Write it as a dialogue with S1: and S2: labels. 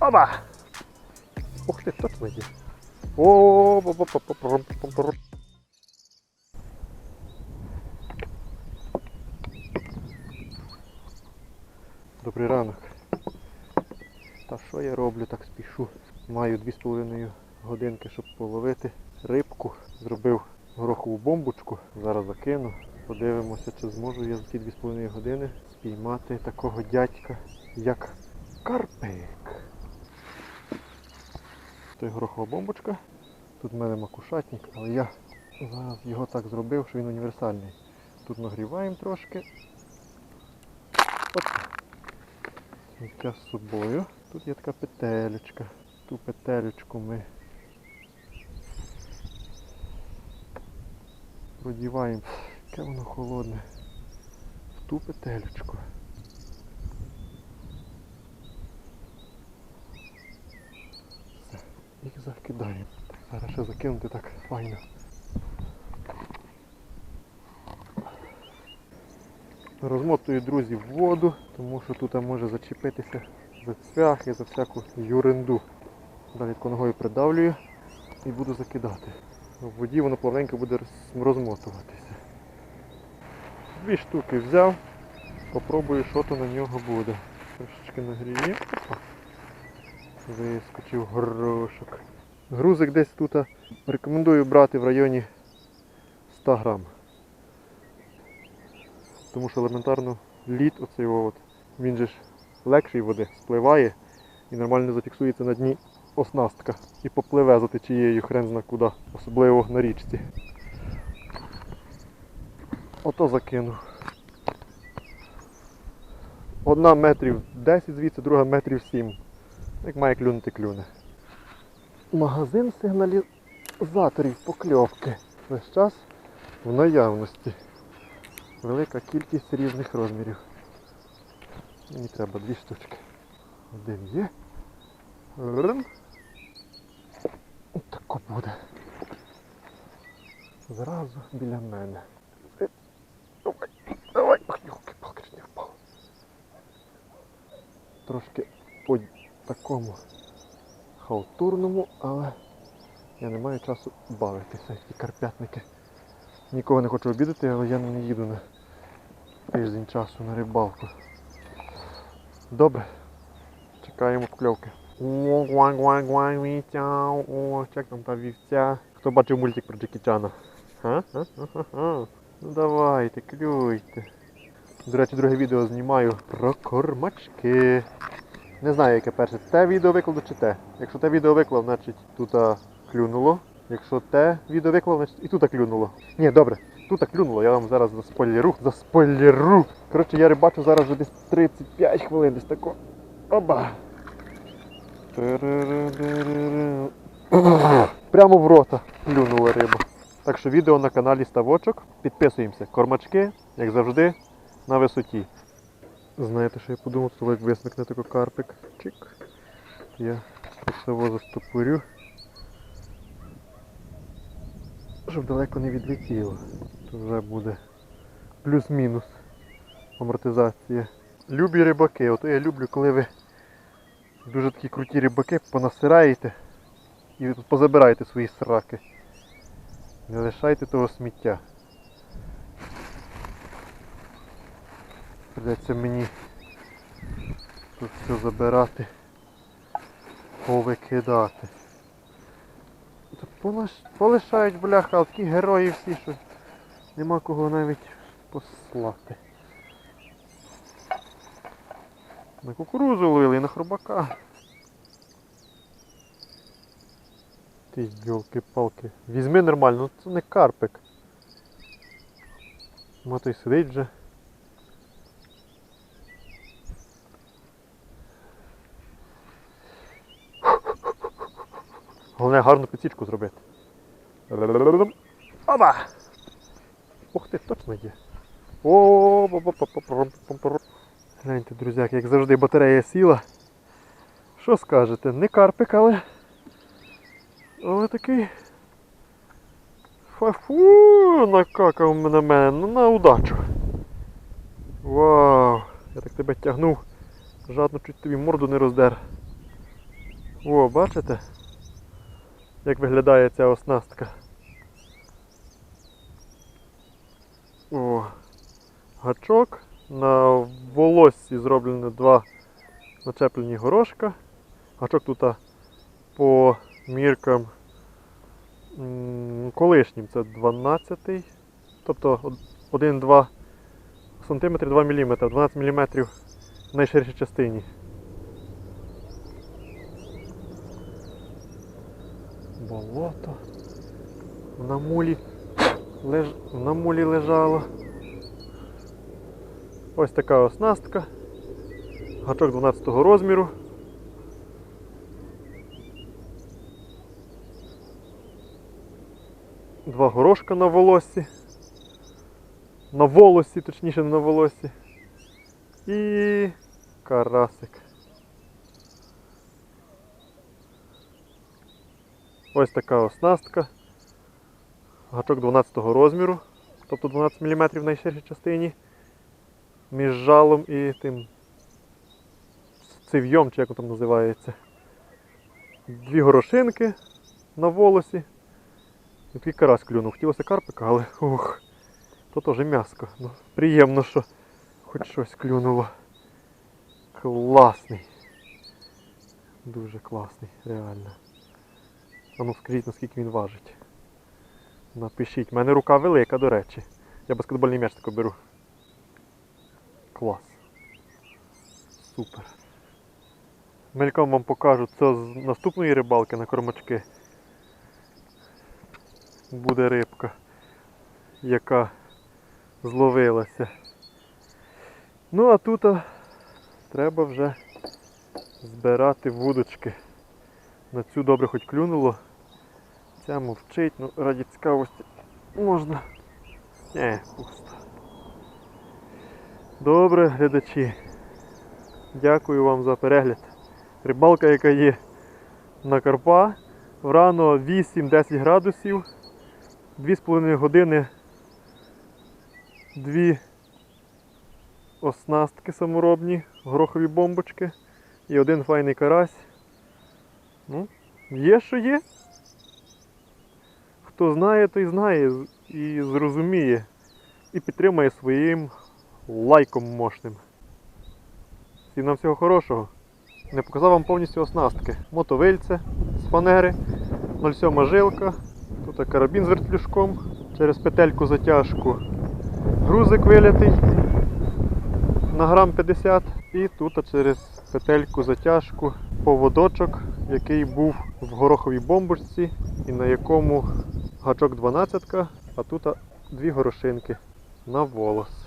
S1: Оба! Ух ти, точно є. О, Добрий ранок. Та що я роблю, так спішу. Маю 2,5 годинки, щоб половити рибку. Зробив горохову бомбочку. Зараз закину. Подивимося, чи зможу я за ці 2,5 години спіймати такого дядька, як Карпик. Це горохова бомбочка. Тут в мене макушатник, але я зараз його так зробив, що він універсальний. Тут нагріваємо трошки. Оп. Сміття з собою. Тут є така петелечка. Ту петелечку ми продіваємо. Яке воно холодне. В ту петелечку. Все. І закидаємо. Зараз ще закинути так файно. Розмотую друзі в воду, тому що тут може зачепитися за цвях і за всяку юренду. Далі ногою придавлюю і буду закидати. В воді воно плавненько буде розмотуватися. Дві штуки взяв, попробую, що то на нього буде. Трошечки нагрію. Опа. Вискочив горошок. Грузик десь тут рекомендую брати в районі 100 грам. Тому що елементарно лід оцей от, він же ж легший води, спливає і нормально зафіксується на дні оснастка і попливе за течією хрен зна куди, особливо на річці. Ото закинув. Одна метрів 10 звідси, друга метрів 7. Як має клюнути клюне. Магазин сигналізаторів покльовки. Весь час в наявності. Велика кількість різних розмірів. Мені треба дві штучки. Один є. Рим. Тако буде. Зразу біля мене. Трошки по такому халтурному, але я не маю часу бавитися, ті карпятники. Нікого не хочу обідати, але я не їду на тиждень часу на рибалку. Добре. Чекаємо покльовки. О, гуань, гуань, гуань, вівця, о, як там та вівця. Хто бачив мультик про Джекі Чана? Ну давайте, клюйте. До речі, друге відео знімаю про кормачки. Не знаю, яке перше. Те відео викладу чи те. Якщо те відео виклав, значить тут клюнуло. Якщо те відео виклав, значить і тут клюнуло. Ні, добре, тут клюнуло, я вам зараз заспойлеру. Заспойлеру. Коротше, я рибачу зараз вже десь 35 хвилин, десь тако. Оба. Прямо в рота клюнула риба. Так що відео на каналі Ставочок. Підписуємося. Кормачки, як завжди, на висоті. Знаєте, що я подумав, що як висмикне тако карпик. Чик. Я цього застопорю. Щоб далеко не відлетіло. То вже буде плюс-мінус амортизація. Любі рибаки, ото я люблю, коли ви дуже такі круті рибаки понасираєте і позабираєте свої сраки. Не лишайте того сміття. Придеться мені тут все забирати, повикидати. Полиш- Полишають бляха, такі герої всі, що нема кого навіть послати. На кукурузу ловили, на хробака. Ти йолки-палки. Візьми нормально, ну це не карпик. Мато й сидить вже. Гарну підсічку зробити. Оба! Ух ти, точно є. О, Гляньте, друзяки, як завжди батарея сіла. Що скажете? Не карпик, але. Але такий. Фу, накакав на мене, ну на удачу. Вау! Я так тебе тягнув. Жадно чуть тобі морду не роздер. О, бачите? Як виглядає ця оснастка. О, гачок. На волоссі зроблено два начеплені горошка. Гачок тут по міркам колишнім це 12, тобто 1-2 см 2 мм, 12 мм в найширшій частині. Болото. На мулі, леж... на мулі лежало. Ось така оснастка. Гачок 12 розміру. Два горошка на волоссі. На волосі, точніше не на волосі. І карасик. Ось така оснастка. Гачок 12 розміру, тобто 12 мм в найширшій частині. Між жалом і тим цив'йом, чи як воно там називається. Дві горошинки на волосі. І такий карась клюнув. Хотілося карпика, але ух, то теж м'яско. Ну, приємно, що хоч щось клюнуло. Класний. Дуже класний, реально. А ну скажіть, наскільки він важить. Напишіть. У мене рука велика, до речі. Я баскетбольний м'яч тако беру. Клас. Супер. Мельком вам покажу це з наступної рибалки на кормачки. Буде рибка, яка зловилася. Ну а тут треба вже збирати вудочки. На цю добре хоч клюнуло. Ця мовчить, ну раді цікавості можна. Не, пусто. Добре, глядачі. Дякую вам за перегляд. Рибалка, яка є на Карпа. Врано 8-10 градусів. 2,5 години. Дві оснастки саморобні, горохові бомбочки і один файний карась. Ну, є, що є. Хто знає, той знає і зрозуміє. І підтримає своїм лайком мощним. Всім нам всього хорошого. Не показав вам повністю оснастки. Мотовильце з фанери, 0,7 жилка, тут карабін з вертлюжком, через петельку затяжку грузик вилятий на грам 50 і тут через петельку затяжку поводочок, який був в гороховій бомбочці і на якому гачок 12, а тут дві горошинки на волос.